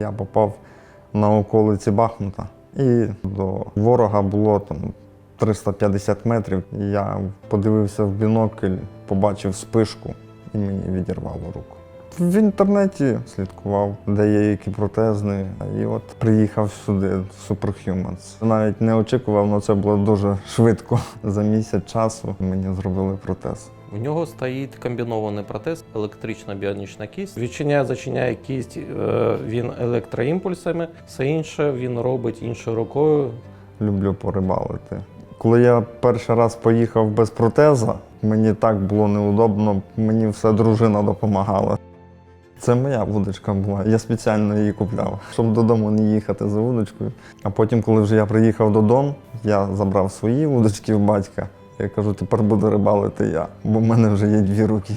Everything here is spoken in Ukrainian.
Я попав на околиці Бахмута, і до ворога було там 350 метрів. Я подивився в бінокль, побачив спишку і мені відірвало руку. В інтернеті слідкував, де є які протезни, і от приїхав сюди, в Superhumans. Навіть не очікував, але це було дуже швидко. За місяць часу мені зробили протез. У нього стоїть комбінований протез, електрична біонічна кість. Відчиняє, зачиняє кість е, він електроімпульсами, все інше він робить іншою рукою. Люблю порибалити. Коли я перший раз поїхав без протеза, мені так було неудобно, мені все дружина допомагала. Це моя вудочка була. Я спеціально її купляв, щоб додому не їхати за вудочкою. А потім, коли вже я приїхав додому, я забрав свої вудочки в батька. Я кажу, тепер буду рибалити я, бо в мене вже є дві руки.